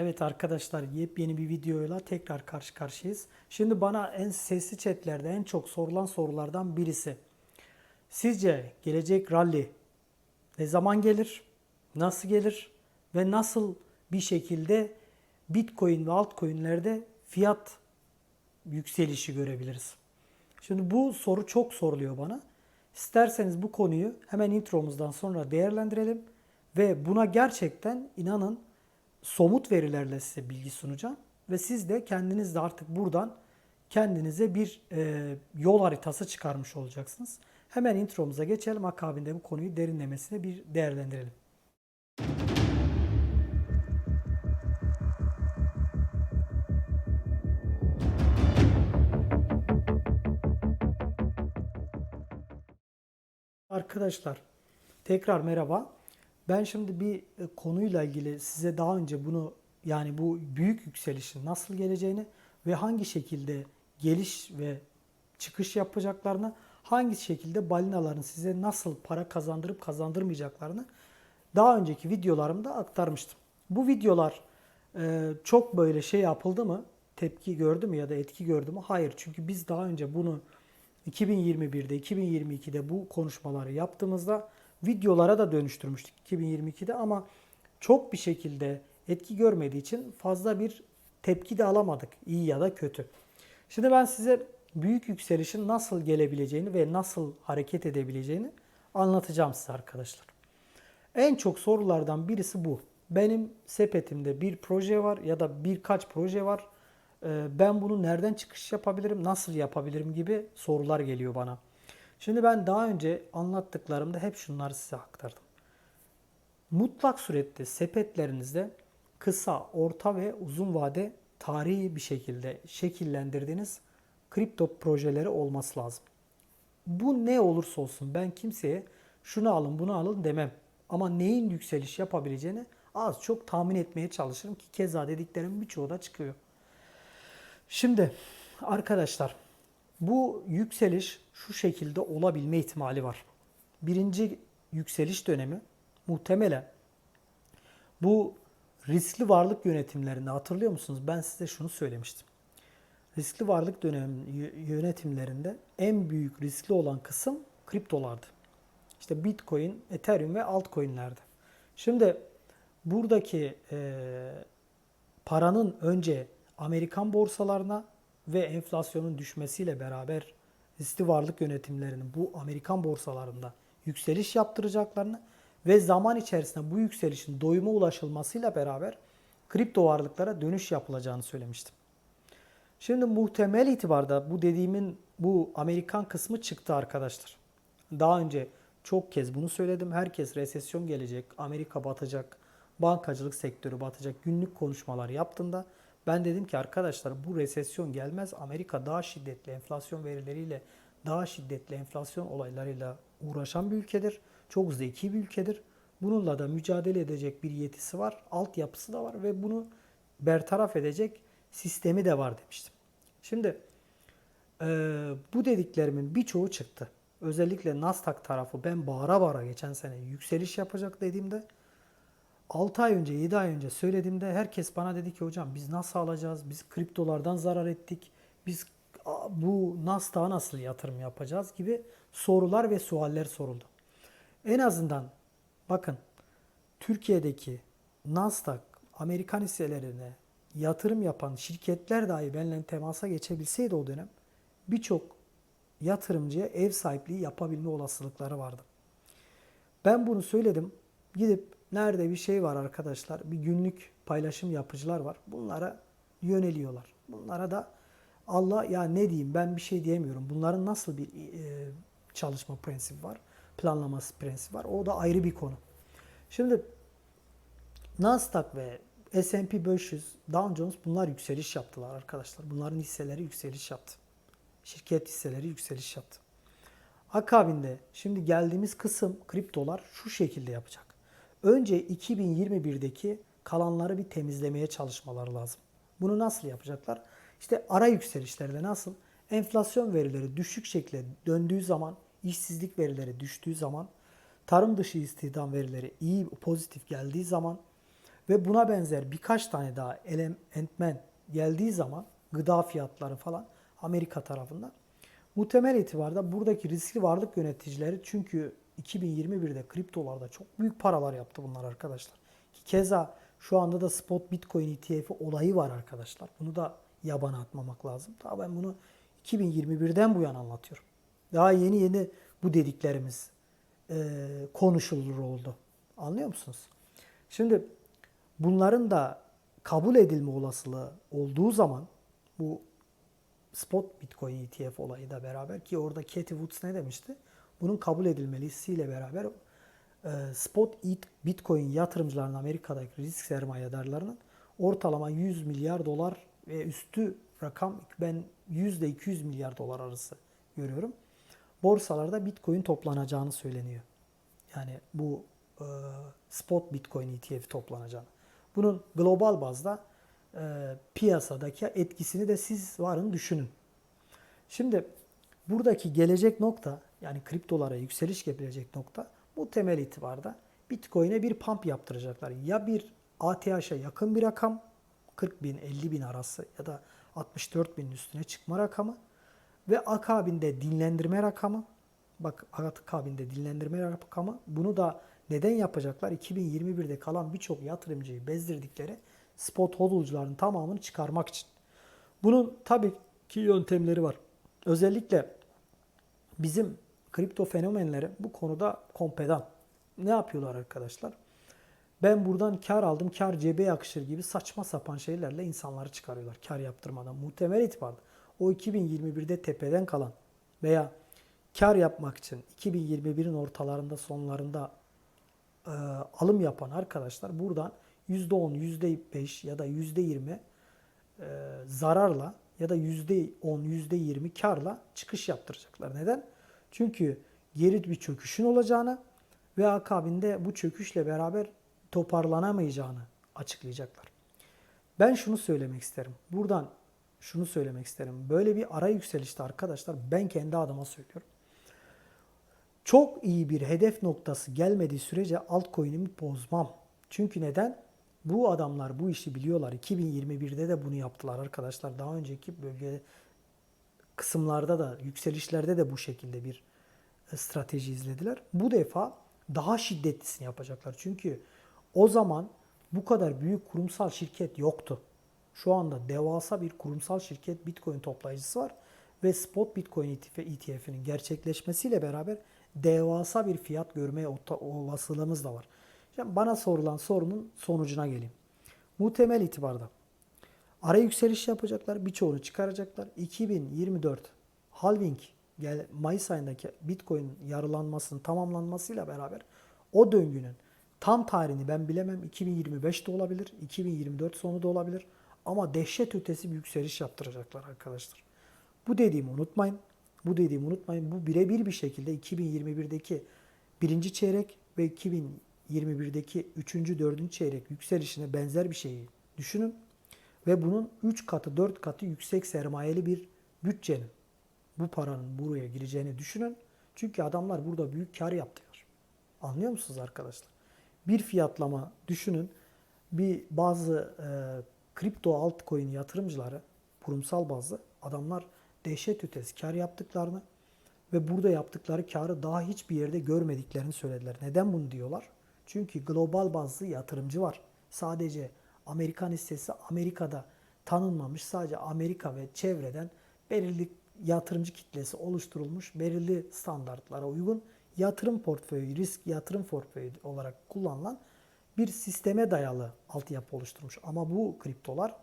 Evet arkadaşlar yepyeni bir videoyla tekrar karşı karşıyayız. Şimdi bana en sesli chatlerde en çok sorulan sorulardan birisi. Sizce gelecek rally ne zaman gelir? Nasıl gelir? Ve nasıl bir şekilde Bitcoin ve altcoin'lerde fiyat yükselişi görebiliriz? Şimdi bu soru çok soruluyor bana. İsterseniz bu konuyu hemen intromuzdan sonra değerlendirelim ve buna gerçekten inanın somut verilerle size bilgi sunacağım ve siz de kendiniz de artık buradan kendinize bir e, yol haritası çıkarmış olacaksınız. Hemen intromuza geçelim. Akabinde bu konuyu derinlemesine bir değerlendirelim. Arkadaşlar tekrar merhaba. Ben şimdi bir e, konuyla ilgili size daha önce bunu yani bu büyük yükselişin nasıl geleceğini ve hangi şekilde geliş ve çıkış yapacaklarını, hangi şekilde balinaların size nasıl para kazandırıp kazandırmayacaklarını daha önceki videolarımda aktarmıştım. Bu videolar e, çok böyle şey yapıldı mı, tepki gördü mü ya da etki gördü mü? Hayır. Çünkü biz daha önce bunu 2021'de, 2022'de bu konuşmaları yaptığımızda videolara da dönüştürmüştük 2022'de ama çok bir şekilde etki görmediği için fazla bir tepki de alamadık iyi ya da kötü. Şimdi ben size büyük yükselişin nasıl gelebileceğini ve nasıl hareket edebileceğini anlatacağım size arkadaşlar. En çok sorulardan birisi bu. Benim sepetimde bir proje var ya da birkaç proje var. Ee, Ben bunu nereden çıkış yapabilirim, nasıl yapabilirim gibi sorular geliyor bana. Şimdi ben daha önce anlattıklarımda hep şunları size aktardım. Mutlak surette sepetlerinizde kısa, orta ve uzun vade tarihi bir şekilde şekillendirdiğiniz kripto projeleri olması lazım. Bu ne olursa olsun ben kimseye şunu alın bunu alın demem. Ama neyin yükseliş yapabileceğini az çok tahmin etmeye çalışırım ki keza dediklerim birçoğu da çıkıyor. Şimdi arkadaşlar bu yükseliş şu şekilde olabilme ihtimali var. Birinci yükseliş dönemi muhtemelen bu riskli varlık yönetimlerinde hatırlıyor musunuz? Ben size şunu söylemiştim. Riskli varlık dönem yönetimlerinde en büyük riskli olan kısım kriptolardı. İşte Bitcoin, Ethereum ve altcoin'lerdi. Şimdi buradaki e, paranın önce Amerikan borsalarına ve enflasyonun düşmesiyle beraber riskli varlık yönetimlerinin bu Amerikan borsalarında yükseliş yaptıracaklarını ve zaman içerisinde bu yükselişin doyuma ulaşılmasıyla beraber kripto varlıklara dönüş yapılacağını söylemiştim. Şimdi muhtemel itibarda bu dediğimin bu Amerikan kısmı çıktı arkadaşlar. Daha önce çok kez bunu söyledim. Herkes resesyon gelecek, Amerika batacak, bankacılık sektörü batacak günlük konuşmalar yaptığında ben dedim ki arkadaşlar bu resesyon gelmez. Amerika daha şiddetli enflasyon verileriyle, daha şiddetli enflasyon olaylarıyla uğraşan bir ülkedir. Çok zeki bir ülkedir. Bununla da mücadele edecek bir yetisi var, altyapısı da var ve bunu bertaraf edecek sistemi de var demiştim. Şimdi e, bu dediklerimin birçoğu çıktı. Özellikle Nasdaq tarafı ben bağıra bağıra geçen sene yükseliş yapacak dediğimde 6 ay önce 7 ay önce söylediğimde herkes bana dedi ki hocam biz nasıl alacağız? Biz kriptolardan zarar ettik. Biz bu Nasdaq'a nasıl yatırım yapacağız gibi sorular ve sualler soruldu. En azından bakın Türkiye'deki Nasdaq Amerikan hisselerine yatırım yapan şirketler dahi benimle temasa geçebilseydi o dönem birçok yatırımcıya ev sahipliği yapabilme olasılıkları vardı. Ben bunu söyledim. Gidip nerede bir şey var arkadaşlar, bir günlük paylaşım yapıcılar var. Bunlara yöneliyorlar. Bunlara da Allah ya ne diyeyim ben bir şey diyemiyorum. Bunların nasıl bir e, çalışma prensibi var, planlaması prensibi var. O da ayrı bir konu. Şimdi Nasdaq ve S&P 500, Dow Jones bunlar yükseliş yaptılar arkadaşlar. Bunların hisseleri yükseliş yaptı. Şirket hisseleri yükseliş yaptı. Akabinde şimdi geldiğimiz kısım kriptolar şu şekilde yapacak. Önce 2021'deki kalanları bir temizlemeye çalışmaları lazım. Bunu nasıl yapacaklar? İşte ara yükselişlerde nasıl? Enflasyon verileri düşük şekilde döndüğü zaman, işsizlik verileri düştüğü zaman, tarım dışı istihdam verileri iyi pozitif geldiği zaman ve buna benzer birkaç tane daha elementmen geldiği zaman gıda fiyatları falan Amerika tarafından muhtemel itibarda buradaki riskli varlık yöneticileri çünkü 2021'de kriptolarda çok büyük paralar yaptı bunlar arkadaşlar. Ki Keza şu anda da spot Bitcoin ETF olayı var arkadaşlar. Bunu da yabana atmamak lazım. Daha ben bunu 2021'den bu yana anlatıyorum. Daha yeni yeni bu dediklerimiz e, konuşulur oldu. Anlıyor musunuz? Şimdi bunların da kabul edilme olasılığı olduğu zaman bu spot Bitcoin ETF olayı da beraber ki orada Katie Woods ne demişti? Bunun kabul edilmelisiyle beraber e, spot Bitcoin yatırımcılarının Amerika'daki risk sermayedarlarının ortalama 100 milyar dolar ve üstü rakam ben 100 ile 200 milyar dolar arası görüyorum. Borsalarda Bitcoin toplanacağını söyleniyor. Yani bu e, spot Bitcoin ETF toplanacağını. Bunun global bazda e, piyasadaki etkisini de siz varın düşünün. Şimdi buradaki gelecek nokta yani kriptolara yükseliş getirecek nokta bu temel itibarda Bitcoin'e bir pump yaptıracaklar. Ya bir ATH'a yakın bir rakam 40 bin 50 bin arası ya da 64 binin üstüne çıkma rakamı ve akabinde dinlendirme rakamı bak akabinde dinlendirme rakamı bunu da neden yapacaklar? 2021'de kalan birçok yatırımcıyı bezdirdikleri spot hodlcuların tamamını çıkarmak için. Bunun tabii ki yöntemleri var. Özellikle bizim kripto fenomenleri bu konuda kompedan. Ne yapıyorlar arkadaşlar? Ben buradan kar aldım, kar cebe yakışır gibi saçma sapan şeylerle insanları çıkarıyorlar. Kar yaptırmadan. Muhtemel itibarda o 2021'de tepeden kalan veya kar yapmak için 2021'in ortalarında sonlarında e, alım yapan arkadaşlar buradan %10, %5 ya da %20 e, zararla ya da %10, %20 karla çıkış yaptıracaklar. Neden? Çünkü geri bir çöküşün olacağını ve akabinde bu çöküşle beraber toparlanamayacağını açıklayacaklar. Ben şunu söylemek isterim. Buradan şunu söylemek isterim. Böyle bir ara yükselişte arkadaşlar ben kendi adıma söylüyorum. Çok iyi bir hedef noktası gelmediği sürece altcoin'imi bozmam. Çünkü neden? Bu adamlar bu işi biliyorlar. 2021'de de bunu yaptılar arkadaşlar. Daha önceki bölge kısımlarda da yükselişlerde de bu şekilde bir e, strateji izlediler. Bu defa daha şiddetlisini yapacaklar. Çünkü o zaman bu kadar büyük kurumsal şirket yoktu. Şu anda devasa bir kurumsal şirket Bitcoin toplayıcısı var ve spot Bitcoin ETF'inin gerçekleşmesiyle beraber devasa bir fiyat görme olasılığımız da var. Şimdi bana sorulan sorunun sonucuna geleyim. Muhtemel itibarda ara yükseliş yapacaklar, birçoğunu çıkaracaklar. 2024 halving gel Mayıs ayındaki Bitcoin yarılanmasının tamamlanmasıyla beraber o döngünün tam tarihini ben bilemem. 2025 de olabilir, 2024 sonu da olabilir. Ama dehşet ötesi bir yükseliş yaptıracaklar arkadaşlar. Bu dediğimi unutmayın. Bu dediğimi unutmayın. Bu birebir bir şekilde 2021'deki birinci çeyrek ve 2021'deki üçüncü, dördüncü çeyrek yükselişine benzer bir şeyi düşünün. Ve bunun 3 katı, 4 katı yüksek sermayeli bir bütçenin bu paranın buraya gireceğini düşünün. Çünkü adamlar burada büyük kar yaptılar. Anlıyor musunuz arkadaşlar? Bir fiyatlama düşünün. Bir bazı e, kripto altcoin yatırımcıları kurumsal bazı adamlar dehşet ötesi kar yaptıklarını ve burada yaptıkları karı daha hiçbir yerde görmediklerini söylediler. Neden bunu diyorlar? Çünkü global bazlı yatırımcı var. Sadece Amerikan hissesi Amerika'da tanınmamış. Sadece Amerika ve çevreden belirli yatırımcı kitlesi oluşturulmuş. Belirli standartlara uygun yatırım portföyü, risk yatırım portföyü olarak kullanılan bir sisteme dayalı altyapı oluşturmuş. Ama bu kriptolar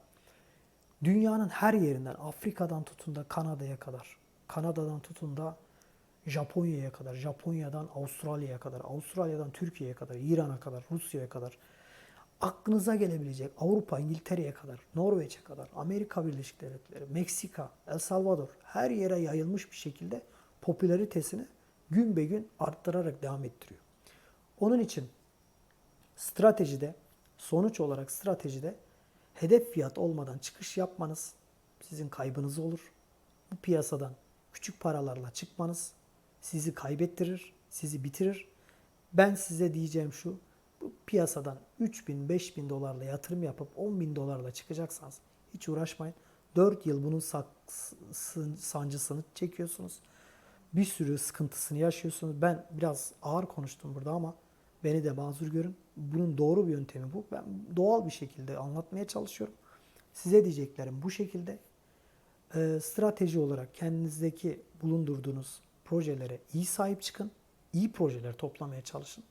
dünyanın her yerinden Afrika'dan tutun da Kanada'ya kadar, Kanada'dan tutun da Japonya'ya kadar, Japonya'dan Avustralya'ya kadar, Avustralya'dan Türkiye'ye kadar, İran'a kadar, Rusya'ya kadar aklınıza gelebilecek Avrupa, İngiltere'ye kadar, Norveç'e kadar, Amerika Birleşik Devletleri, Meksika, El Salvador her yere yayılmış bir şekilde popülaritesini gün be gün arttırarak devam ettiriyor. Onun için stratejide sonuç olarak stratejide hedef fiyat olmadan çıkış yapmanız sizin kaybınız olur. Bu piyasadan küçük paralarla çıkmanız sizi kaybettirir, sizi bitirir. Ben size diyeceğim şu, bu piyasadan 3 bin, 5 bin dolarla yatırım yapıp 10 bin dolarla çıkacaksanız hiç uğraşmayın. 4 yıl bunun sancısını çekiyorsunuz. Bir sürü sıkıntısını yaşıyorsunuz. Ben biraz ağır konuştum burada ama beni de mazur görün. Bunun doğru bir yöntemi bu. Ben doğal bir şekilde anlatmaya çalışıyorum. Size diyeceklerim bu şekilde. Ee, strateji olarak kendinizdeki bulundurduğunuz projelere iyi sahip çıkın. İyi projeler toplamaya çalışın.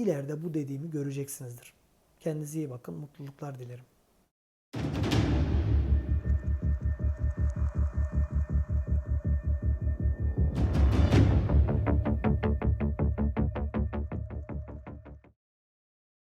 İleride bu dediğimi göreceksinizdir. Kendinize iyi bakın. Mutluluklar dilerim.